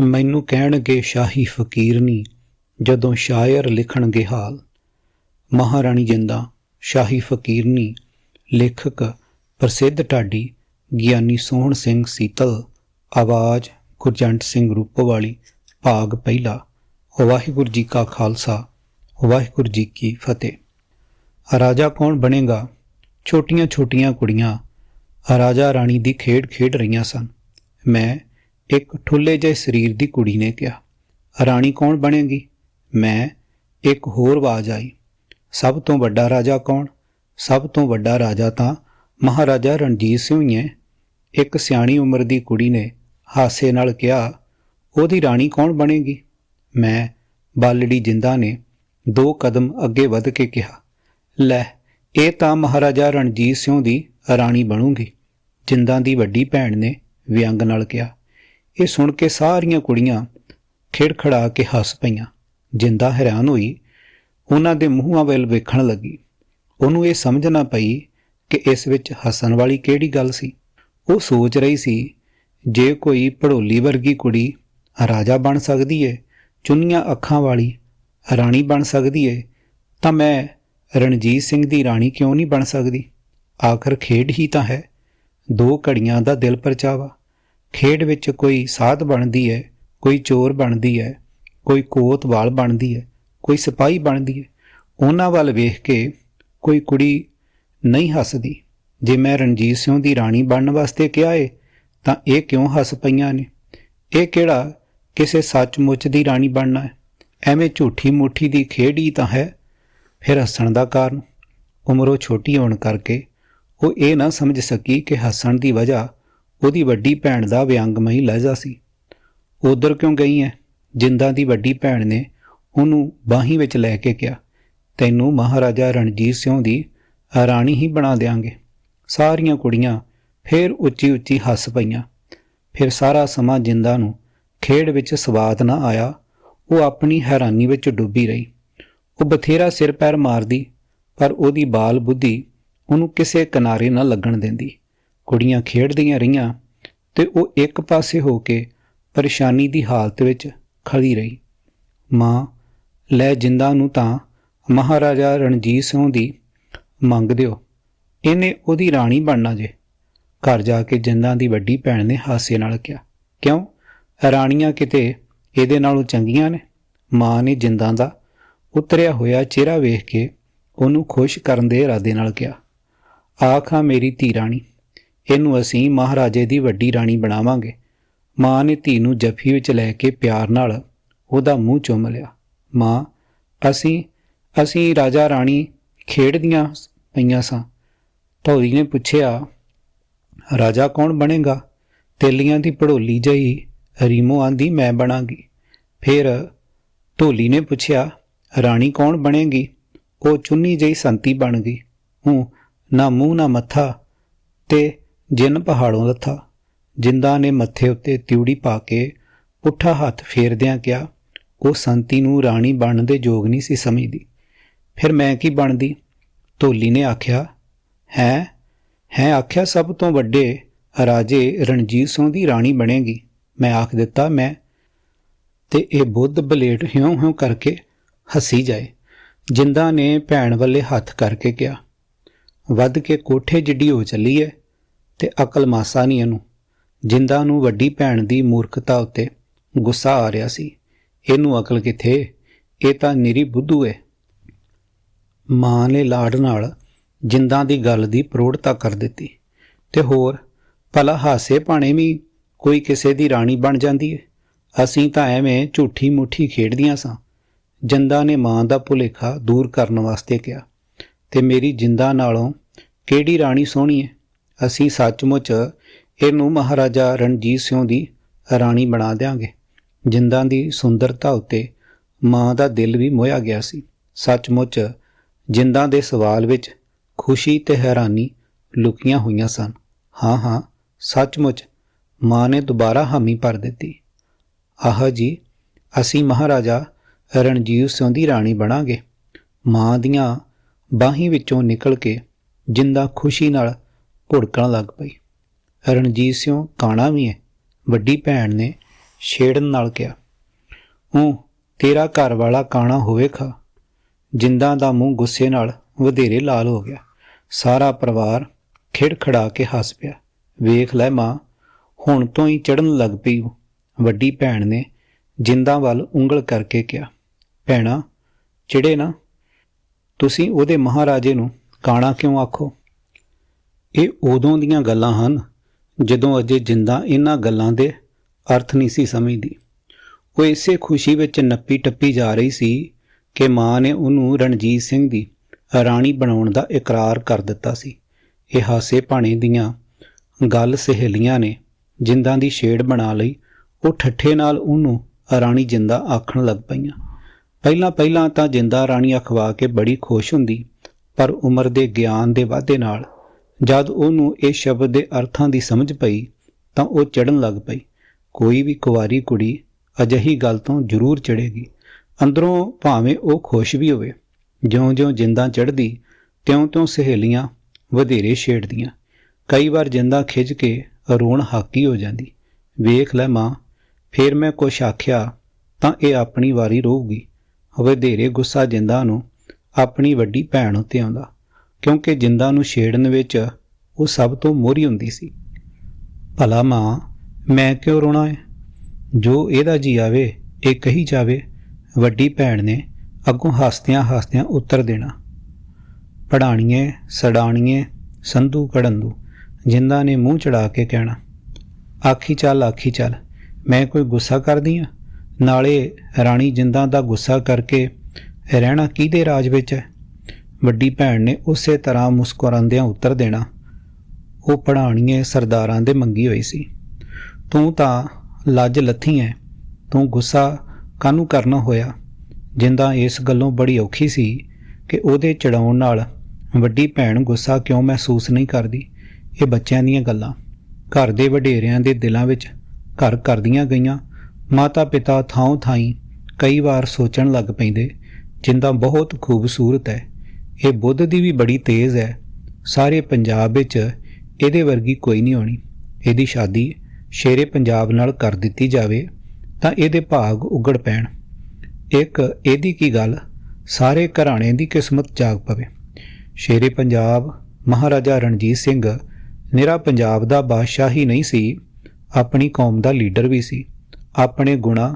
ਮੈਨੂੰ ਕਹਿਣਗੇ, ਸ਼ਾਹੀ ਫਕੀਰਨੀ ਜਦੋਂ ਸ਼ਾਇਰ ਲਿਖਣਗੇ ਹਾਲ। ਮਹਾਰਾਣੀ ਜਿੰਦਾ, ਸ਼ਾਹੀ ਫਕੀਰਨੀ ਲੇਖਕ ਪ੍ਰਸਿੱਧ ਢਾਡੀ, ਗਿਆਨੀ ਸੋਹਣ ਸਿੰਘ ਸੀਤਲ, ਆਵਾਜ਼ ਗੁਰਜੰਟ ਸਿੰਘ ਰੂਪੋਵਾਲੀ, ਭਾਗ ਪਹਿਲਾ, ਵਾਹਿਗੁਰੂ ਜੀ ਕਾ ਖਾਲਸਾ, ਵਾਹਿਗੁਰੂ ਜੀ ਕੀ ਫਤਿਹ। ਰਾਜਾ ਕੌਣ ਬਣੇਗਾ? ਛੋਟੀਆਂ-ਛੋਟੀਆਂ ਕੁੜੀਆਂ, ਰਾਜਾ ਰਾਣੀ ਦੀ ਖੇਡ ਖੇਡ ਰਹੀਆਂ ਸਨ। ਮੈਂ ਇੱਕ ਠੁੱਲੇ ਜਿਹੇ ਸਰੀਰ ਦੀ ਕੁੜੀ ਨੇ ਕਿਹਾ, ਰਾਣੀ ਕੌਣ ਬਣੇਗੀ? ਮੈਂ, ਇੱਕ ਹੋਰ ਆਵਾਜ਼ ਆਈ, ਸਭ ਤੋਂ ਵੱਡਾ ਰਾਜਾ ਕੌਣ? ਸਭ ਤੋਂ ਵੱਡਾ ਰਾਜਾ ਤਾਂ ਮਹਾਰਾਜਾ ਰਣਜੀਤ ਸਿੰਘ ਹੀ ਹੈ। ਇੱਕ ਸਿਆਣੀ ਉਮਰ ਦੀ ਕੁੜੀ ਨੇ ਹਾਸੇ ਨਾਲ ਕਿਹਾ, ਉਹਦੀ ਰਾਣੀ ਕੌਣ ਬਣੇਗੀ? ਮੈਂ, ਬਾਲੜੀ ਜਿੰਦਾ ਨੇ ਦੋ ਕਦਮ ਅੱਗੇ ਵੱਧ ਕੇ ਕਿਹਾ, ਲੈ, ਇਹ ਤਾਂ ਮਹਾਰਾਜਾ ਰਣਜੀਤ ਸਿੰਘ ਦੀ ਰਾਣੀ ਬਣੂਗੀ। ਜਿੰਦਾਂ ਦੀ ਵੱਡੀ ਭੈਣ ਨੇ ਵਿਅੰਗ ਨਾਲ ਕਿਹਾ ਇਹ ਸੁਣ ਕੇ ਸਾਰੀਆਂ ਕੁੜੀਆਂ ਖਿੜਖੜਾ ਕੇ ਹੱਸ ਪਈਆਂ। ਜਿੰਦਾ ਹੈਰਾਨ ਹੋਈ, ਉਹਨਾਂ ਦੇ ਮੂੰਹਾਂ ਵੱਲ ਵੇਖਣ ਲੱਗੀ। ਉਹਨੂੰ ਇਹ ਸਮਝ ਨਾ ਪਈ ਕਿ ਇਸ ਵਿੱਚ ਹੱਸਣ ਵਾਲੀ ਕਿਹੜੀ ਗੱਲ ਸੀ। ਉਹ ਸੋਚ ਰਹੀ ਸੀ, ਜੇ ਕੋਈ ਪੜੋਲੀ ਵਰਗੀ ਕੁੜੀ ਰਾਜਾ ਬਣ ਸਕਦੀ ਏ, ਚੁੰਨੀਆਂ ਅੱਖਾਂ ਵਾਲੀ ਰਾਣੀ ਬਣ ਸਕਦੀ ਏ, ਤਾਂ ਮੈਂ ਰਣਜੀਤ ਸਿੰਘ ਦੀ ਰਾਣੀ ਕਿਉਂ ਨਹੀਂ ਬਣ ਸਕਦੀ? ਆਖਰ ਖੇਡ ਹੀ ਤਾਂ ਹੈ, ਦੋ ਘੜੀਆਂ ਦਾ ਦਿਲ ਪਰਚਾਵਾ। ਖੇਡ ਵਿੱਚ ਕੋਈ ਸਾਧ ਬਣਦੀ ਹੈ, ਕੋਈ ਚੋਰ ਬਣਦੀ ਹੈ, ਕੋਈ ਕੋਤਵਾਲ ਬਣਦੀ ਹੈ, ਕੋਈ ਸਿਪਾਹੀ ਬਣਦੀ ਹੈ, ਉਹਨਾਂ ਵੱਲ ਵੇਖ ਕੇ ਕੋਈ ਕੁੜੀ ਨਹੀਂ ਹੱਸਦੀ। ਜੇ ਮੈਂ ਰਣਜੀਤ ਸਿੰਘ ਦੀ ਰਾਣੀ ਬਣਨ ਵਾਸਤੇ ਕਿਹਾ ਏ, ਤਾਂ ਇਹ ਕਿਉਂ ਹੱਸ ਪਈਆਂ ਨੇ? ਇਹ ਕਿਹੜਾ ਕਿਸੇ ਸੱਚਮੁੱਚ ਦੀ ਰਾਣੀ ਬਣਨਾ ਹੈ? ਐਵੇਂ ਝੂਠੀ ਮੁੱਠੀ ਦੀ ਖੇਡ ਹੀ ਤਾਂ ਹੈ, ਫਿਰ ਹੱਸਣ ਦਾ ਕਾਰਨ? ਉਮਰੋਂ ਛੋਟੀ ਹੋਣ ਕਰਕੇ ਉਹ ਇਹ ਨਾ ਸਮਝ ਸਕੀ ਕਿ ਹੱਸਣ ਦੀ ਵਜ੍ਹਾ ਉਹਦੀ ਵੱਡੀ ਭੈਣ ਦਾ ਵਿਅੰਗਮਈ ਲਹਿਜਾ ਸੀ। ਉਧਰ ਕਿਉਂ ਗਈ ਹੈ ਜਿੰਦਾ ਦੀ ਵੱਡੀ ਭੈਣ ਨੇ ਉਹਨੂੰ ਬਾਹੀ ਵਿੱਚ ਲੈ ਕੇ ਕਿਹਾ, ਤੈਨੂੰ ਮਹਾਰਾਜਾ ਰਣਜੀਤ ਸਿੰਘ ਦੀ ਰਾਣੀ ਹੀ ਬਣਾ ਦੇਾਂਗੇ ਸਾਰੀਆਂ ਕੁੜੀਆਂ ਫੇਰ ਉੱਚੀ ਉੱਚੀ ਹੱਸ ਪਈਆਂ। ਫਿਰ ਸਾਰਾ ਸਮਾਂ ਜਿੰਦਾ ਨੂੰ ਖੇਡ ਵਿੱਚ ਸਵਾਦ ਨਾ ਆਇਆ, ਉਹ ਆਪਣੀ ਹੈਰਾਨੀ ਵਿੱਚ ਡੁੱਬੀ ਰਹੀ। ਉਹ ਬਥੇਰਾ ਸਿਰ ਪੈਰ ਮਾਰਦੀ, ਪਰ ਉਹਦੀ ਬਾਲ ਬੁੱਧੀ ਉਹਨੂੰ ਕਿਸੇ ਕਿਨਾਰੇ ਨਾ ਲੱਗਣ ਦਿੰਦੀ। ਕੁੜੀਆਂ ਖੇਡਦੀਆਂ ਰਹੀਆਂ ਤੇ ਉਹ ਇੱਕ ਪਾਸੇ ਹੋ ਕੇ ਪਰੇਸ਼ਾਨੀ ਦੀ ਹਾਲਤ ਵਿੱਚ ਖੜੀ ਰਹੀ। ਮਾਂ, ਲੈ ਜਿੰਦਾ ਨੂੰ ਤਾਂ ਮਹਾਰਾਜਾ ਰਣਜੀਤ ਸਿੰਘ ਦੀ ਮੰਗ ਦਿਓ। ਇਹਨੇ ਉਹਦੀ ਰਾਣੀ ਬਣਨਾ ਜੇ। ਘਰ ਜਾ ਕੇ ਜਿੰਦਾਂ ਦੀ ਵੱਡੀ ਭੈਣ ਨੇ ਹਾਸੇ ਨਾਲ ਕਿਹਾ, ਕਿਉਂ? ਰਾਣੀਆਂ ਕਿਤੇ ਇਹਦੇ ਨਾਲੋਂ ਚੰਗੀਆਂ ਨੇ? ਮਾਂ ਨੇ ਜਿੰਦਾਂ ਦਾ ਉਤਰਿਆ ਹੋਇਆ ਚਿਹਰਾ ਵੇਖ ਕੇ ਉਹਨੂੰ ਖੁਸ਼ ਕਰਨ ਦੇ ਇਰਾਦੇ ਨਾਲ ਕਿਹਾ, ਆਖਾਂ ਮੇਰੀ ਧੀ ਰਾਣੀ ਇਹਨੂੰ ਅਸੀਂ ਮਹਾਰਾਜੇ ਦੀ ਵੱਡੀ ਰਾਣੀ ਬਣਾਵਾਂਗੇ। ਮਾਂ ਨੇ ਧੀ ਨੂੰ ਜੱਫੀ ਵਿੱਚ ਲੈ ਕੇ ਪਿਆਰ ਨਾਲ ਉਹਦਾ ਮੂੰਹ ਚੁੰਮ ਲਿਆ। ਮਾਂ, ਅਸੀਂ ਅਸੀਂ ਰਾਜਾ ਰਾਣੀ ਖੇਡਦੀਆਂ ਪਈਆਂ ਸਾਂ। ਧੌਰੀ ਨੇ ਪੁੱਛਿਆ, ਰਾਜਾ ਕੌਣ ਬਣੇਗਾ? ਤੇਲੀਆਂ ਦੀ ਪੜੋਲੀ ਜਈ ਰੀਮੋ ਆਂਦੀ, ਮੈਂ ਬਣਾਂਗੀ। ਫਿਰ ਢੋਲੀ ਨੇ ਪੁੱਛਿਆ, ਰਾਣੀ ਕੌਣ ਬਣੇਗੀ? ਉਹ ਚੁੰਨੀ ਜਈ ਸੰਤੀ ਬਣ ਗਈ। ਹੂੰ, ਨਾ ਮੂੰਹ, ਨਾ ਮੱਥਾ ਤੇ ਜਿਨ ਪਹਾੜੋਂ ਲੱਥਾ, ਜਿੰਦਾ ਨੇ ਮੱਥੇ ਉੱਤੇ ਤਿਉੜੀ ਪਾ ਕੇ ਪੁੱਠਾ ਹੱਥ ਫੇਰਦਿਆਂ ਕਿਹਾ, ਉਹ ਸੰਤੀ ਨੂੰ ਰਾਣੀ ਬਣਨ ਦੇ ਯੋਗ ਨਹੀਂ ਸੀ ਸਮਝਦੀ। ਫਿਰ ਮੈਂ ਕੀ ਬਣਦੀ? ਢੋਲੀ ਨੇ ਆਖਿਆ, ਹੈ ਹੈ ਆਖਿਆ ਸਭ ਤੋਂ ਵੱਡੇ ਰਾਜੇ ਰਣਜੀਤ ਸਿੰਘ ਦੀ ਰਾਣੀ ਬਣੇਗੀ। ਮੈਂ ਆਖ ਦਿੱਤਾ, ਮੈਂ। ਤੇ ਇਹ ਬੁੱਧ ਬਲੇਟ ਹਿਉਂ ਹਿਉਂ ਕਰਕੇ ਹੱਸੀ ਜਾਏ। ਜਿੰਦਾ ਨੇ ਭੈਣ ਵੱਲੇ ਹੱਥ ਕਰਕੇ ਕਿਹਾ, ਵੱਧ ਕੇ ਕੋਠੇ ਜਿੱਡੀ ਹੋ ਚੱਲੀ ਏ। ਤੇ ਅਕਲ ਮਾਸਾ ਨਹੀਂ ਇਹਨੂੰ। ਜਿੰਦਾ ਨੂੰ ਵੱਡੀ ਭੈਣ ਦੀ ਮੂਰਖਤਾ ਉੱਤੇ ਗੁੱਸਾ ਆ ਰਿਹਾ ਸੀ। ਇਹਨੂੰ ਅਕਲ ਕਿੱਥੇ? ਇਹ ਤਾਂ ਨਿਰੀ ਬੁੱਧੂ ਹੈ ਮਾਂ ਨੇ ਲਾੜ ਨਾਲ ਜਿੰਦਾਂ ਦੀ ਗੱਲ ਦੀ ਪ੍ਰੋੜਤਾ ਕਰ ਦਿੱਤੀ। ਤੇ ਹੋਰ, ਭਲਾ ਹਾਸੇ ਭਾਣੇ ਵੀ ਕੋਈ ਕਿਸੇ ਦੀ ਰਾਣੀ ਬਣ ਜਾਂਦੀ ਏ। ਅਸੀਂ ਤਾਂ ਐਵੇਂ ਝੂਠੀ ਮੁੱਠੀ ਖੇਡਦੀਆਂ ਸਾਂ। ਜਿੰਦਾ ਨੇ ਮਾਂ ਦਾ ਭੁਲੇਖਾ ਦੂਰ ਕਰਨ ਵਾਸਤੇ ਕਿਹਾ। ਤੇ ਮੇਰੀ ਜਿੰਦਾ ਨਾਲੋਂ ਕਿਹੜੀ ਰਾਣੀ ਸੋਹਣੀ ਏ? ਅਸੀਂ ਸੱਚਮੁੱਚ ਇਹਨੂੰ ਮਹਾਰਾਜਾ ਰਣਜੀਤ ਸਿੰਘ ਦੀ ਰਾਣੀ ਬਣਾ ਦੇਾਂਗੇ ਜਿੰਦਾਂ ਦੀ ਸੁੰਦਰਤਾ ਉੱਤੇ ਮਾਂ ਦਾ ਦਿਲ ਵੀ ਮੋਇਆ ਗਿਆ ਸੀ। ਸੱਚਮੁੱਚ ਜਿੰਦਾਂ ਦੇ ਸਵਾਲ ਵਿੱਚ ਖੁਸ਼ੀ ਤੇ ਹੈਰਾਨੀ ਲੁਕੀਆਂ ਹੋਈਆਂ ਸਨ। ਹਾਂ ਹਾਂ, ਸੱਚਮੁੱਚ ਮਾਂ ਨੇ ਦੁਬਾਰਾ ਹਾਮੀ ਭਰ ਦਿੱਤੀ। ਆਹ ਜੀ, ਅਸੀਂ ਮਹਾਰਾਜਾ ਰਣਜੀਤ ਸਿੰਘ ਦੀ ਰਾਣੀ ਬਣਾਂਗੇ। ਮਾਂ ਦੀਆਂ ਬਾਹੀਂ ਵਿੱਚੋਂ ਨਿਕਲ ਕੇ ਜਿੰਦਾ ਖੁਸ਼ੀ ਨਾਲ ਘੁੜਕਣ ਲੱਗ ਪਈ। ਰਣਜੀਤ ਸਿੰਘ ਕਾਣਾ ਵੀ ਹੈ ਵੱਡੀ ਭੈਣ ਨੇ ਛੇੜਨ ਨਾਲ ਕਿਹਾ ਉਹ ਤੇਰਾ ਘਰ ਵਾਲਾ ਕਾਣਾ ਹੋਵੇ ਖਾ। ਜਿੰਦਾਂ ਦਾ ਮੂੰਹ ਗੁੱਸੇ ਨਾਲ ਵਧੇਰੇ ਲਾਲ ਹੋ ਗਿਆ। ਸਾਰਾ ਪਰਿਵਾਰ ਖਿੜਖੜਾ ਕੇ ਹੱਸ ਪਿਆ। ਵੇਖ ਲੈ ਮਾਂ, ਹੁਣ ਤੋਂ ਹੀ ਚੜਨ ਲੱਗ ਪਈ ਉਹ। ਵੱਡੀ ਭੈਣ ਨੇ ਜਿੰਦਾਂ ਵੱਲ ਉਂਗਲ ਕਰਕੇ ਕਿਹਾ, ਭੈਣਾ, ਚਿੜੇ ਨਾ। ਤੁਸੀਂ ਉਹਦੇ ਮਹਾਰਾਜੇ ਨੂੰ ਕਾਣਾ ਕਿਉਂ ਆਖੋ? ਇਹ ਉਦੋਂ ਦੀਆਂ ਗੱਲਾਂ ਹਨ ਜਦੋਂ ਅਜੇ ਜਿੰਦਾ ਇਹਨਾਂ ਗੱਲਾਂ ਦੇ ਅਰਥ ਨਹੀਂ ਸੀ ਸਮਝਦੀ। ਉਹ ਇਸੇ ਖੁਸ਼ੀ ਵਿੱਚ ਨੱਪੀ ਟੱਪੀ ਜਾ ਰਹੀ ਸੀ ਕਿ ਮਾਂ ਨੇ ਉਹਨੂੰ ਰਣਜੀਤ ਸਿੰਘ ਦੀ ਰਾਣੀ ਬਣਾਉਣ ਦਾ ਇਕਰਾਰ ਕਰ ਦਿੱਤਾ ਸੀ। ਇਹ ਹਾਸੇ ਭਾਣੇ ਦੀਆਂ ਗੱਲ ਸਹੇਲੀਆਂ ਨੇ ਜਿੰਦਾਂ ਦੀ ਛੇੜ ਬਣਾ ਲਈ, ਉਹ ਠੱਠੇ ਨਾਲ ਉਹਨੂੰ ਰਾਣੀ ਜਿੰਦਾ ਆਖਣ ਲੱਗ ਪਈਆਂ। ਪਹਿਲਾਂ ਪਹਿਲਾਂ ਤਾਂ ਜਿੰਦਾ ਰਾਣੀ ਅਖਵਾ ਕੇ ਬੜੀ ਖੁਸ਼ ਹੁੰਦੀ, ਪਰ ਉਮਰ ਦੇ ਗਿਆਨ ਦੇ ਵਾਧੇ ਨਾਲ ਜਦ ਉਹਨੂੰ ਇਹ ਸ਼ਬਦ ਦੇ ਅਰਥਾਂ ਦੀ ਸਮਝ ਪਈ, ਤਾਂ ਉਹ ਚੜਨ ਲੱਗ ਪਈ। ਕੋਈ ਵੀ ਕੁਵਾਰੀ ਕੁੜੀ ਅਜਿਹੀ ਗੱਲ ਤੋਂ ਜ਼ਰੂਰ ਚੜੇਗੀ ਅੰਦਰੋਂ ਭਾਵੇਂ ਉਹ ਖੁਸ਼ ਵੀ ਹੋਵੇ, ਜਿਉਂ-ਜਿਉਂ ਜਿੰਦਾਂ ਚੜਦੀ ਤਿਉਂ-ਤਿਉਂ ਸਹੇਲੀਆਂ ਵਧੇਰੇ ਛੇੜਦੀਆਂ। ਕਈ ਵਾਰ ਜਿੰਦਾ ਖਿੱਚ ਕੇ ਰੋਣ ਹਾਕੀ ਹੋ ਜਾਂਦੀ। ਵੇਖ ਲੈ ਮਾਂ, ਫੇਰ ਮੈਂ ਕੁਛ ਆਖਿਆ ਤਾਂ ਇਹ ਆਪਣੀ ਵਾਰੀ ਰਹੂਗੀ ਵਧੇਰੇ ਗੁੱਸਾ ਜਿੰਦਾ ਨੂੰ ਆਪਣੀ ਵੱਡੀ ਭੈਣ ਉੱਤੇ ਆਉਂਦਾ। ਕਿਉਂਕਿ ਜਿੰਦਾ ਨੂੰ ਛੇੜਨ ਵਿੱਚ ਉਹ ਸਭ ਤੋਂ ਮੋਹਰੀ ਹੁੰਦੀ ਸੀ। ਭਲਾ ਮਾਂ, ਮੈਂ ਕਿਉਂ ਰੋਣਾ ਹੈ ਜੋ ਇਹਦਾ ਜੀ ਆਵੇ, ਇਹ ਕਹੀ ਜਾਵੇ, ਵੱਡੀ ਭੈਣ ਨੇ ਅੱਗੋਂ ਹੱਸਦਿਆਂ ਹੱਸਦਿਆਂ ਉੱਤਰ ਦੇਣਾ। ਪੜਾਣੀਏ ਸੜਾਣੀਏ, ਸੰਧੂ ਕੜੰਦੂ, ਜਿੰਦਾ ਨੇ ਮੂੰਹ ਚੜਾ ਕੇ ਕਹਿਣਾ, ਆਖੀ ਚੱਲ ਆਖੀ ਚੱਲ, ਮੈਂ ਕੋਈ ਗੁੱਸਾ ਕਰਦੀ ਆ? ਨਾਲੇ ਰਾਣੀ ਜਿੰਦਾ ਦਾ ਗੁੱਸਾ ਕਰਕੇ ਰਹਿਣਾ ਕਿਹਦੇ ਰਾਜ ਵਿੱਚ ਹੈ? ਵੱਡੀ ਭੈਣ ਨੇ ਉਸੇ ਤਰ੍ਹਾਂ ਮੁਸਕਰਾਉਂਦਿਆਂ ਉੱਤਰ ਦੇਣਾ। ਉਹ ਪੜਾਣੀਏ ਸਰਦਾਰਾਂ ਦੇ ਮੰਗੀ ਹੋਈ ਸੀ। ਤੂੰ ਤਾਂ ਲੱਜ ਲੱਥੀ ਐ। ਤੂੰ ਗੁੱਸਾ ਕਾਹਨੂੰ ਕਰਨਾ ਹੋਇਆ? ਜਿੰਦਾ ਇਸ ਗੱਲੋਂ ਬੜੀ ਔਖੀ ਸੀ ਕਿ ਉਹਦੇ ਚੜਾਉਣ ਨਾਲ ਵੱਡੀ ਭੈਣ ਗੁੱਸਾ ਕਿਉਂ ਮਹਿਸੂਸ ਨਹੀਂ ਕਰਦੀ? ਇਹ ਬੱਚਿਆਂ ਦੀਆਂ ਗੱਲਾਂ। ਘਰ ਦੇ ਵਡੇਰਿਆਂ ਦੇ ਦਿਲਾਂ ਵਿੱਚ ਘਰ ਕਰਦੀਆਂ ਗਈਆਂ। ਮਾਤਾ ਪਿਤਾ ਥਾਂ ਥਾਈ ਕਈ ਵਾਰ ਸੋਚਣ ਲੱਗ ਪੈਂਦੇ, ਜਿੰਦਾ ਬਹੁਤ ਖੂਬਸੂਰਤ ਹੈ ਇਹ ਬੁੱਧ ਦੀ ਵੀ ਬੜੀ ਤੇਜ਼ ਹੈ। ਸਾਰੇ ਪੰਜਾਬ ਵਿੱਚ ਇਹਦੇ ਵਰਗੀ ਕੋਈ ਨਹੀਂ ਹੋਣੀ। ਇਹਦੀ ਸ਼ਾਦੀ ਸ਼ੇਰੇ ਪੰਜਾਬ ਨਾਲ ਕਰ ਦਿੱਤੀ ਜਾਵੇ ਤਾਂ ਇਹਦੇ ਭਾਗ ਉਗੜ ਪੈਣ। ਇੱਕ ਇਹਦੀ ਕੀ ਗੱਲ? ਸਾਰੇ ਘਰਾਣੇ ਦੀ ਕਿਸਮਤ ਜਾਗ ਪਵੇ। ਸ਼ੇਰੇ ਪੰਜਾਬ ਮਹਾਰਾਜਾ ਰਣਜੀਤ ਸਿੰਘ ਨਿਰਾ ਪੰਜਾਬ ਦਾ ਬਾਦਸ਼ਾਹ ਹੀ ਨਹੀਂ ਸੀ, ਆਪਣੀ ਕੌਮ ਦਾ ਲੀਡਰ ਵੀ ਸੀ। ਆਪਣੇ ਗੁਣਾ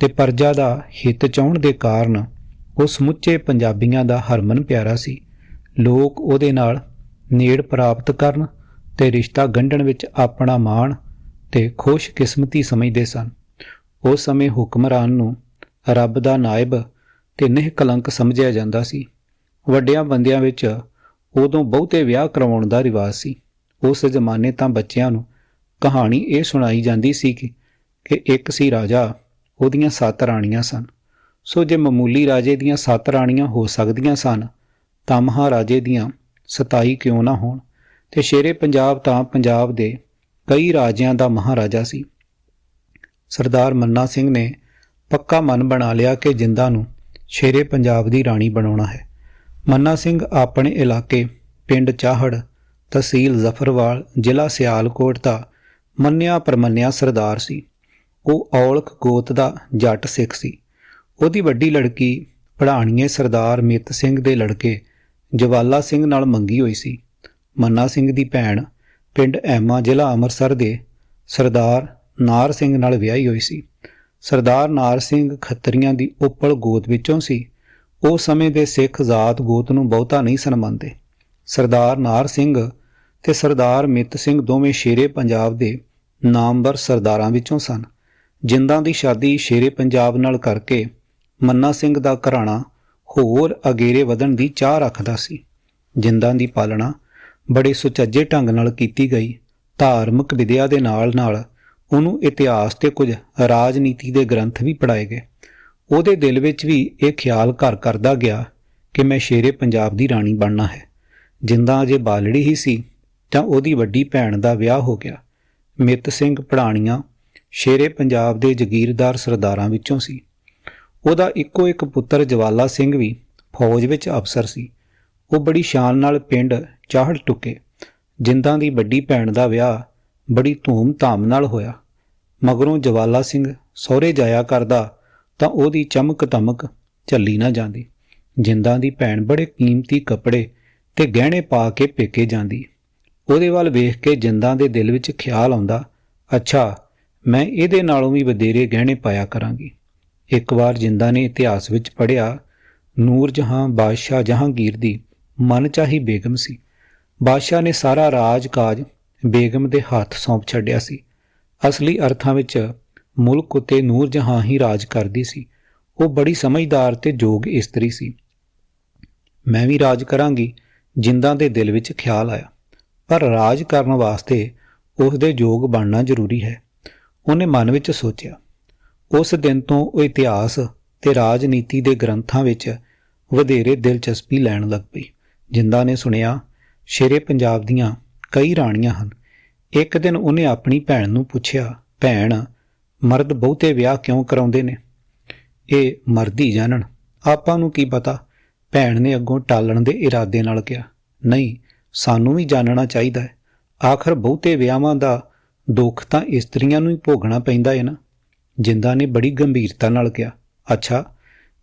ਤੇ ਪਰਜਾ ਦਾ ਹਿੱਤ ਚਾਹੁਣ ਦੇ ਕਾਰਨ ਉਹ ਸਮੁੱਚੇ ਪੰਜਾਬੀਆਂ ਦਾ ਹਰਮਨ ਪਿਆਰਾ ਸੀ। ਲੋਕ ਉਹਦੇ ਨਾਲ ਨੇੜ ਪ੍ਰਾਪਤ ਕਰਨ ਤੇ ਰਿਸ਼ਤਾ ਗੰਢਣ ਵਿੱਚ ਆਪਣਾ ਮਾਣ ਤੇ ਖੁਸ਼ਕਿਸਮਤੀ ਸਮਝਦੇ ਸਨ। ਉਸ ਸਮੇਂ ਹੁਕਮਰਾਨ ਨੂੰ ਰੱਬ ਦਾ ਨਾਇਬ ਤੇ ਨਿਹ ਕਲੰਕ ਸਮਝਿਆ ਜਾਂਦਾ ਸੀ। ਵੱਡਿਆਂ ਬੰਦਿਆਂ ਵਿੱਚ ਉਦੋਂ ਬਹੁਤੇ ਵਿਆਹ ਕਰਵਾਉਣ ਦਾ ਰਿਵਾਜ ਸੀ। ਉਸ ਜ਼ਮਾਨੇ ਤਾਂ ਬੱਚਿਆਂ ਨੂੰ ਕਹਾਣੀ ਇਹ ਸੁਣਾਈ ਜਾਂਦੀ ਸੀ ਕਿ ਕਿ ਇੱਕ ਸੀ ਰਾਜਾ, ਉਹਦੀਆਂ ਸੱਤ ਰਾਣੀਆਂ ਸਨ। ਸੋ ਜੇ ਮਾਮੂਲੀ ਰਾਜੇ ਦੀਆਂ ਸੱਤ ਰਾਣੀਆਂ ਹੋ ਸਕਦੀਆਂ ਸਨ, ਤਾਂ ਮਹਾਰਾਜੇ ਦੀਆਂ 27 ਕਿਉਂ ਨਾ ਹੋਣ? ਤੇ ਸ਼ੇਰੇ ਪੰਜਾਬ ਤਾਂ ਪੰਜਾਬ ਦੇ ਕਈ ਰਾਜਿਆਂ ਦਾ ਮਹਾਰਾਜਾ ਸੀ। ਸਰਦਾਰ ਮੰਨਾ ਸਿੰਘ ਨੇ ਪੱਕਾ ਮਨ ਬਣਾ ਲਿਆ ਕਿ ਜਿੰਦਾ ਨੂੰ ਸ਼ੇਰੇ ਪੰਜਾਬ ਦੀ ਰਾਣੀ ਬਣਾਉਣਾ ਹੈ। ਮੰਨਾ ਸਿੰਘ ਆਪਣੇ ਇਲਾਕੇ ਪਿੰਡ ਚਾਹੜ, ਤਹਿਸੀਲ ਜ਼ਫਰਵਾਲ, ਜ਼ਿਲ੍ਹਾ ਸਿਆਲਕੋਟ ਦਾ ਮੰਨਿਆ ਪਰਮੰਨਿਆ ਸਰਦਾਰ ਸੀ। ਉਹ ਔਲਖ ਗੋਤ ਦਾ ਜੱਟ ਸਿੱਖ ਸੀ। ਉਹਦੀ ਵੱਡੀ ਲੜਕੀ ਪੜਾਣੀਏ ਸਰਦਾਰ ਮਿੱਤ ਸਿੰਘ ਦੇ ਲੜਕੇ ਜਵਾਲਾ ਸਿੰਘ ਨਾਲ ਮੰਗੀ ਹੋਈ ਸੀ। ਮੰਨਾ ਸਿੰਘ ਦੀ ਭੈਣ ਪਿੰਡ ਐਮਾ ਜ਼ਿਲ੍ਹਾ ਅੰਮ੍ਰਿਤਸਰ ਦੇ ਸਰਦਾਰ ਨਾਰ ਸਿੰਘ ਨਾਲ ਵਿਆਹੀ ਹੋਈ ਸੀ। ਸਰਦਾਰ ਨਾਰ ਸਿੰਘ ਖੱਤਰੀਆਂ ਦੀ ਉੱਪਲ ਗੋਤ ਵਿੱਚੋਂ ਸੀ। ਉਹ ਸਮੇਂ ਦੇ ਸਿੱਖ ਜ਼ਾਤ ਗੋਤ ਨੂੰ ਬਹੁਤਾ ਨਹੀਂ ਸਨਮਾਨਦੇ। ਸਰਦਾਰ ਨਾਰ ਸਿੰਘ ਤੇ ਸਰਦਾਰ ਮਿੱਤ ਸਿੰਘ ਦੋਵੇਂ ਸ਼ੇਰੇ ਪੰਜਾਬ ਦੇ ਨਾਮਵਰ ਸਰਦਾਰਾਂ ਵਿੱਚੋਂ ਸਨ। ਜਿੰਦਾਂ ਦੀ ਸ਼ਾਦੀ ਸ਼ੇਰੇ ਪੰਜਾਬ ਨਾਲ ਕਰਕੇ ਮੰਨਾ ਸਿੰਘ ਦਾ ਘਰਾਣਾ ਹੋਰ ਅਗੇਰੇ ਵਧਣ ਦੀ ਚਾਹ ਰੱਖਦਾ ਸੀ। ਜਿੰਦਾਂ ਦੀ ਪਾਲਣਾ ਬੜੇ ਸੁਚੱਜੇ ਢੰਗ ਨਾਲ ਕੀਤੀ ਗਈ। ਧਾਰਮਿਕ ਵਿਦਿਆ ਦੇ ਨਾਲ-ਨਾਲ ਉਹਨੂੰ ਇਤਿਹਾਸ ਤੇ ਕੁਝ ਰਾਜਨੀਤੀ ਦੇ ਗ੍ਰੰਥ ਵੀ ਪੜਾਏ ਗਏ। ਉਹਦੇ ਦਿਲ ਵਿੱਚ ਵੀ ਇਹ ਖਿਆਲ ਘਰ ਕਰਦਾ ਗਿਆ ਕਿ ਮੈਂ ਸ਼ੇਰੇ ਪੰਜਾਬ ਦੀ ਰਾਣੀ ਬਣਨਾ ਹੈ। ਜਿੰਦਾ ਅਜੇ ਬਾਲੜੀ ਹੀ ਸੀ ਤਾਂ ਉਹਦੀ ਵੱਡੀ ਭੈਣ ਦਾ ਵਿਆਹ ਹੋ ਗਿਆ। ਮਿੱਤ ਸਿੰਘ ਪੜਾਣੀਆਂ ਸ਼ੇਰੇ ਪੰਜਾਬ ਦੇ ਜ਼ਗੀਰਦਾਰ ਸਰਦਾਰਾਂ ਵਿੱਚੋਂ ਸੀ। ਉਹਦਾ ਇੱਕੋ ਇੱਕ ਪੁੱਤਰ ਜਵਾਲਾ ਸਿੰਘ ਵੀ ਫੌਜ ਵਿੱਚ ਅਫਸਰ ਸੀ। ਉਹ ਬੜੀ ਸ਼ਾਨ ਨਾਲ ਪਿੰਡ ਚਾਹੜ ਟੁੱਕੇ। ਜਿੰਦਾਂ ਦੀ ਵੱਡੀ ਭੈਣ ਦਾ ਵਿਆਹ ਬੜੀ ਧੂਮ-ਧਾਮ ਨਾਲ ਹੋਇਆ। ਮਗਰੋਂ ਜਵਾਲਾ ਸਿੰਘ ਸਹੁਰੇ ਜਾਇਆ ਕਰਦਾ ਤਾਂ ਉਹਦੀ ਚਮਕ ਧਮਕ ਝੱਲੀ ਨਾ ਜਾਂਦੀ। ਜਿੰਦਾਂ ਦੀ ਭੈਣ ਬੜੇ ਕੀਮਤੀ ਕੱਪੜੇ ਤੇ ਗਹਿਣੇ ਪਾ ਕੇ ਪੇਕੇ ਜਾਂਦੀ। ਉਹਦੇ ਵੱਲ ਵੇਖ ਕੇ ਜਿੰਦਾਂ ਦੇ ਦਿਲ ਵਿੱਚ ਖਿਆਲ ਆਉਂਦਾ, ਅੱਛਾ, ਮੈਂ ਇਹਦੇ ਨਾਲੋਂ ਵੀ ਵਧੇਰੇ ਗਹਿਣੇ ਪਾਇਆ ਕਰਾਂਗੀ। ਇੱਕ ਵਾਰ ਜਿੰਦਾ ਨੇ ਇਤਿਹਾਸ ਵਿੱਚ ਪੜ੍ਹਿਆ, ਨੂਰ ਜਹਾਂ ਬਾਦਸ਼ਾਹ ਜਹਾਂਗੀਰ ਦੀ ਮਨਚਾਹੀ ਬੇਗਮ ਸੀ। ਬਾਦਸ਼ਾਹ ਨੇ ਸਾਰਾ ਰਾਜ-ਕਾਜ ਬੇਗਮ ਦੇ ਹੱਥ ਸੌਂਪ ਛੱਡਿਆ ਸੀ। ਅਸਲੀ ਅਰਥਾਂ ਵਿੱਚ ਮੁਲਕ ਉਤੇ ਨੂਰ ਜਹਾਂ ਹੀ ਰਾਜ ਕਰਦੀ ਸੀ। ਉਹ ਬੜੀ ਸਮਝਦਾਰ ਤੇ ਯੋਗ ਇਸਤਰੀ ਸੀ। ਮੈਂ ਵੀ ਰਾਜ ਕਰਾਂਗੀ, ਜਿੰਦਾਂ ਦੇ ਦਿਲ ਵਿੱਚ ਖਿਆਲ ਆਇਆ। ਪਰ ਰਾਜ ਕਰਨ ਵਾਸਤੇ ਉਸ ਦੇ ਯੋਗ ਬਣਨਾ ਜ਼ਰੂਰੀ ਹੈ। ਉਹਨੇ ਮਨ ਵਿੱਚ ਸੋਚਿਆ ਉਸ ਦਿਨ ਤੋਂ ਉਹ ਇਤਿਹਾਸ ਤੇ ਰਾਜਨੀਤੀ ਦੇ ਗ੍ਰੰਥਾਂ ਵਿੱਚ ਵਧੇਰੇ ਦਿਲਚਸਪੀ ਲੈਣ ਲੱਗ ਪਈ। ਜਿੰਦਾ ਨੇ ਸੁਣਿਆ, ਸ਼ੇਰੇ ਪੰਜਾਬ ਦੀਆਂ ਕਈ ਰਾਣੀਆਂ ਹਨ। ਇੱਕ ਦਿਨ ਉਹਨੇ ਆਪਣੀ ਭੈਣ ਨੂੰ ਪੁੱਛਿਆ, ਭੈਣ, ਮਰਦ ਬਹੁਤੇ ਵਿਆਹ ਕਿਉਂ ਕਰਾਉਂਦੇ ਨੇ? ਇਹ ਮਰਦੀ ਜਾਣਨ। ਆਪਾਂ ਨੂੰ ਕੀ ਪਤਾ? ਭੈਣ ਨੇ ਅੱਗੋਂ ਟਾਲਣ ਦੇ ਇਰਾਦੇ ਨਾਲ ਕਿਹਾ, ਨਹੀਂ, ਸਾਨੂੰ ਵੀ ਜਾਣਨਾ ਚਾਹੀਦਾ ਹੈ। ਆਖਰ ਬਹੁਤੇ ਵਿਆਹਾਂ ਦਾ ਦੁੱਖ ਤਾਂ ਇਸਤਰੀਆਂ ਨੂੰ ਹੀ ਭੋਗਣਾ ਪੈਂਦਾ ਹੈ ਨਾ। ਜਿੰਦਾ ਨੇ ਬੜੀ ਗੰਭੀਰਤਾ ਨਾਲ ਕਿਹਾ, ਅੱਛਾ,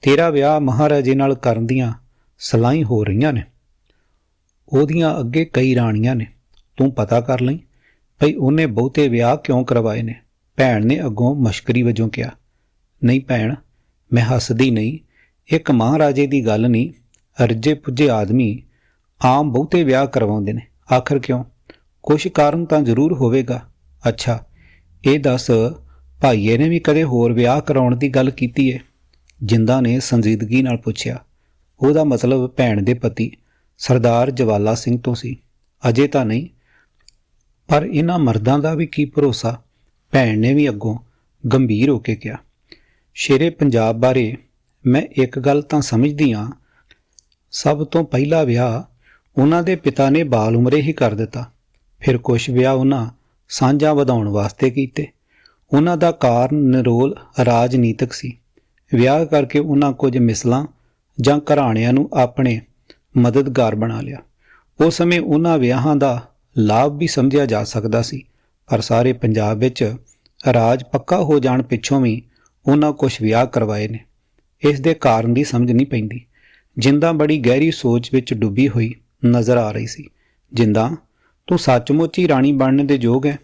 ਤੇਰਾ ਵਿਆਹ ਮਹਾਰਾਜੇ ਨਾਲ ਕਰਨ ਦੀਆਂ ਸਲਾਈ ਹੋ ਰਹੀਆਂ ਨੇ। ਉਹਦੀਆਂ ਅੱਗੇ ਕਈ ਰਾਣੀਆਂ ਨੇ। ਤੂੰ ਪਤਾ ਕਰ ਲਈ ਭਈ ਉਹਨੇ ਬਹੁਤੇ ਵਿਆਹ ਕਿਉਂ ਕਰਵਾਏ ਨੇ? ਭੈਣ ਨੇ ਅੱਗੋਂ ਮਸ਼ਕਰੀ ਵਜੋਂ ਕਿਹਾ, ਨਹੀਂ ਭੈਣ, ਮੈਂ ਹੱਸਦੀ ਨਹੀਂ। ਇੱਕ ਮਹਾਰਾਜੇ ਦੀ ਗੱਲ ਨਹੀਂ। ਅਰਜੇ ਪੁੱਜੇ ਆਦਮੀ ਆਮ ਬਹੁਤੇ ਵਿਆਹ ਕਰਵਾਉਂਦੇ ਨੇ। ਆਖਰ ਕਿਉਂ? ਕੁਝ ਕਾਰਨ ਤਾਂ ਜ਼ਰੂਰ ਹੋਵੇਗਾ। ਅੱਛਾ, ਇਹ ਦੱਸ ਭਾਈਏ ਨੇ ਵੀ ਕਦੇ ਹੋਰ ਵਿਆਹ ਕਰਾਉਣ ਦੀ ਗੱਲ ਕੀਤੀ ਏ। ਜਿੰਦਾ ਨੇ ਸੰਜੀਦਗੀ ਨਾਲ ਪੁੱਛਿਆ, ਉਹਦਾ ਮਤਲਬ ਭੈਣ ਦੇ ਪਤੀ ਸਰਦਾਰ ਜਵਾਲਾ ਸਿੰਘ ਤੋਂ ਸੀ। ਅਜੇ ਤਾਂ ਨਹੀਂ, ਪਰ ਇਹਨਾਂ ਮਰਦਾਂ ਦਾ ਵੀ ਕੀ ਭਰੋਸਾ, ਭੈਣ ਨੇ ਵੀ ਅੱਗੋਂ ਗੰਭੀਰ ਹੋ ਕੇ ਕਿਹਾ। ਸ਼ੇਰੇ ਪੰਜਾਬ ਬਾਰੇ ਮੈਂ ਇੱਕ ਗੱਲ ਤਾਂ ਸਮਝਦੀ ਆ ਸਭ ਤੋਂ ਪਹਿਲਾ ਵਿਆਹ ਉਹਨਾਂ ਦੇ ਪਿਤਾ ਨੇ ਬਾਲ ਉਮਰੇ ਹੀ ਕਰ ਦਿੱਤਾ। ਫਿਰ ਕੁਝ ਵਿਆਹ ਉਹਨਾਂ ਸਾਂਝਾ ਵਧਾਉਣ ਵਾਸਤੇ ਕੀਤੇ। ਉਹਨਾਂ ਦਾ ਕਾਰਨ ਨਿਰੋਲ ਰਾਜਨੀਤਿਕ ਸੀ। ਵਿਆਹ ਕਰਕੇ ਉਹਨਾਂ ਕੁਝ ਮਿਸਲਾਂ ਜਾਂ ਘਰਾਣਿਆਂ ਨੂੰ ਆਪਣੇ ਮਦਦਗਾਰ ਬਣਾ ਲਿਆ। ਉਸ ਸਮੇਂ ਉਹਨਾਂ ਵਿਆਹਾਂ ਦਾ ਲਾਭ ਵੀ ਸਮਝਿਆ ਜਾ ਸਕਦਾ ਸੀ, ਪਰ ਸਾਰੇ ਪੰਜਾਬ ਵਿੱਚ ਰਾਜ ਪੱਕਾ ਹੋ ਜਾਣ ਪਿੱਛੋਂ ਵੀ ਉਹਨਾਂ ਕੁਝ ਵਿਆਹ ਕਰਵਾਏ ਨੇ। ਇਸ ਦੇ ਕਾਰਨ ਦੀ ਸਮਝ ਨਹੀਂ ਪੈਂਦੀ। ਜਿੰਦਾ ਬੜੀ ਗਹਿਰੀ ਸੋਚ ਵਿੱਚ ਡੁੱਬੀ ਹੋਈ ਨਜ਼ਰ ਆ ਰਹੀ ਸੀ। ਜਿੰਦਾ, ਤੂੰ ਸੱਚਮੁੱਚ ਹੀ ਰਾਣੀ ਬਣਨ ਦੇ ਯੋਗ ਹੈ।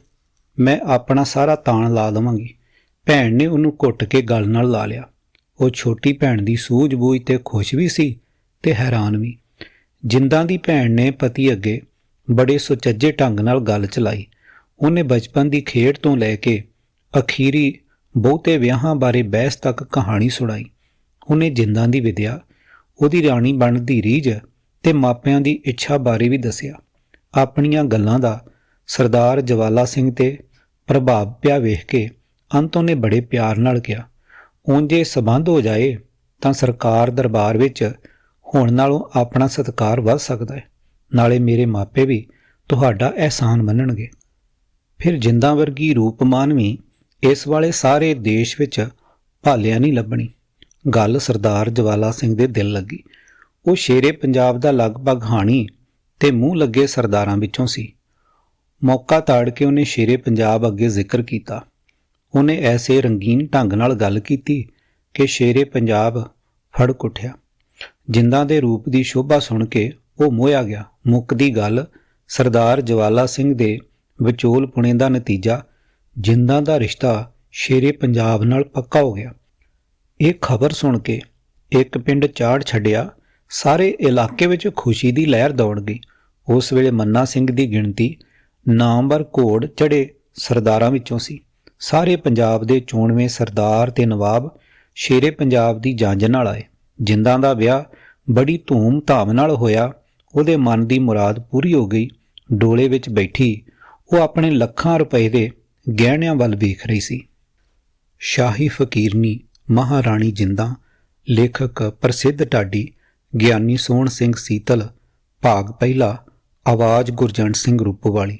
ਮੈਂ ਆਪਣਾ ਸਾਰਾ ਤਾਣ ਲਾ ਦਵਾਂਗੀ। ਭੈਣ ਨੇ ਉਹਨੂੰ ਘੁੱਟ ਕੇ ਗਲ ਨਾਲ ਲਾ ਲਿਆ। ਉਹ ਛੋਟੀ ਭੈਣ ਦੀ ਸੂਝ-ਬੂਝ ਤੇ ਖੁਸ਼ ਵੀ ਸੀ ਤੇ ਹੈਰਾਨ ਵੀ। ਜਿੰਦਾਂ ਦੀ ਭੈਣ ਨੇ ਪਤੀ ਅੱਗੇ ਬੜੇ ਸੁਚੱਜੇ ਢੰਗ ਨਾਲ ਗੱਲ ਚਲਾਈ। ਉਹਨੇ ਬਚਪਨ ਦੀ ਖੇਡ ਤੋਂ ਲੈ ਕੇ ਅਖੀਰੀ ਬਹੁਤੇ ਵਿਆਹਾਂ ਬਾਰੇ ਬਹਿਸ ਤੱਕ ਕਹਾਣੀ ਸੁਣਾਈ। ਉਹਨੇ ਜਿੰਦਾਂ ਦੀ ਵਿਦਿਆ, ਉਹਦੀ ਰਾਣੀ ਬਣਨ ਦੀ ਰੀਝ ਤੇ ਮਾਪਿਆਂ ਦੀ ਇੱਛਾ ਬਾਰੇ ਵੀ ਦੱਸਿਆ। ਆਪਣੀਆਂ ਗੱਲਾਂ ਦਾ ਸਰਦਾਰ ਜਵਾਲਾ ਸਿੰਘ ਤੇ ਪ੍ਰਭਾਵ ਪਿਆ ਵੇਖ ਕੇ ਅੰਤ ਉਹਨੇ ਬੜੇ ਪਿਆਰ ਨਾਲ ਕਿਹਾ ਉਂਝੇ ਸਬੰਧ ਹੋ ਜਾਏ, ਤਾਂ ਸਰਕਾਰ ਦਰਬਾਰ ਵਿੱਚ ਹੋਣ ਨਾਲੋਂ ਆਪਣਾ ਸਤਕਾਰ ਵੱਧ ਸਕਦਾ ਹੈ, ਨਾਲੇ ਮੇਰੇ ਮਾਪੇ ਵੀ ਤੁਹਾਡਾ ਅਹਿਸਾਨ ਮੰਨਣਗੇ। ਫਿਰ ਜਿੰਦਾਂ ਵਰਗੀ ਰੂਪਮਾਨ ਵੀ ਇਸ ਵਾਲੇ ਸਾਰੇ ਦੇਸ਼ ਵਿੱਚ ਭਾਲਿਆ ਨਹੀਂ ਲੱਭਣੀ। ਗੱਲ ਸਰਦਾਰ ਜਵਾਲਾ ਸਿੰਘ ਦੇ ਦਿਲ ਲੱਗੀ। ਉਹ ਸ਼ੇਰੇ ਪੰਜਾਬ ਦਾ ਲਗਭਗ ਹਾਣੀ ਤੇ ਮੂੰਹ ਲੱਗੇ ਸਰਦਾਰਾਂ ਵਿੱਚੋਂ ਸੀ। ਮੌਕਾ ਤਾੜ ਕੇ ਉਹਨੇ ਸ਼ੇਰੇ ਪੰਜਾਬ ਅੱਗੇ ਜ਼ਿਕਰ ਕੀਤਾ। ਉਹਨੇ ਐਸੇ ਰੰਗੀਨ ਢੰਗ ਨਾਲ ਗੱਲ ਕੀਤੀ ਕਿ ਸ਼ੇਰੇ ਪੰਜਾਬ ਫੜਕ ਉੱਠਿਆ। ਜਿੰਦਾਂ ਦੇ ਰੂਪ ਦੀ ਸ਼ੋਭਾ ਸੁਣ ਕੇ ਉਹ ਮੋਹਿਆ ਗਿਆ। ਮੁੱਕਦੀ ਗੱਲ ਸਰਦਾਰ ਜਵਾਲਾ ਸਿੰਘ ਦੇ ਵਿਚੋਲ ਪੁਣੇ ਦਾ ਨਤੀਜਾ। ਜਿੰਦਾਂ ਦਾ ਰਿਸ਼ਤਾ ਸ਼ੇਰੇ ਪੰਜਾਬ ਨਾਲ ਪੱਕਾ ਹੋ ਗਿਆ। ਇਹ ਖਬਰ ਸੁਣ ਕੇ ਇੱਕ ਪਿੰਡ ਚਾੜ ਛੱਡਿਆ। ਸਾਰੇ ਇਲਾਕੇ ਵਿੱਚ ਖੁਸ਼ੀ ਦੀ ਲਹਿਰ ਦੌੜ ਗਈ। ਉਸ ਵੇਲੇ ਮੰਨਾ ਸਿੰਘ ਦੀ ਗਿਣਤੀ ਨਾਮਵਰ ਘੋੜ ਚੜੇ ਸਰਦਾਰਾਂ ਵਿੱਚੋਂ ਸੀ। ਸਾਰੇ ਪੰਜਾਬ ਦੇ ਚੋਣਵੇਂ ਸਰਦਾਰ ਤੇ ਨਵਾਬ ਸ਼ੇਰੇ ਪੰਜਾਬ ਦੀ ਜਾਂਚ ਨਾਲ ਆਏ। ਜਿੰਦਾਂ ਦਾ ਵਿਆਹ ਬੜੀ ਧੂਮ-ਧਾਮ ਨਾਲ ਹੋਇਆ, ਉਹਦੇ ਮਨ ਦੀ ਮੁਰਾਦ ਪੂਰੀ ਹੋ ਗਈ। ਡੋਲੇ ਵਿੱਚ ਬੈਠੀ ਉਹ ਆਪਣੇ ਲੱਖਾਂ ਰੁਪਏ ਦੇ ਗਹਿਣਿਆਂ ਵੱਲ ਵੇਖ ਰਹੀ ਸੀ। ਸ਼ਾਹੀ ਫਕੀਰਨੀ, ਮਹਾਰਾਣੀ ਜਿੰਦਾਂ, ਲੇਖਕ ਪ੍ਰਸਿੱਧ ਢਾਡੀ, ਗਿਆਨੀ ਸੋਹਣ ਸਿੰਘ ਸੀਤਲ, ਭਾਗ ਪਹਿਲਾ, ਆਵਾਜ਼ ਗੁਰਜੰਟ ਸਿੰਘ ਰੂਪਵਾਲੀ।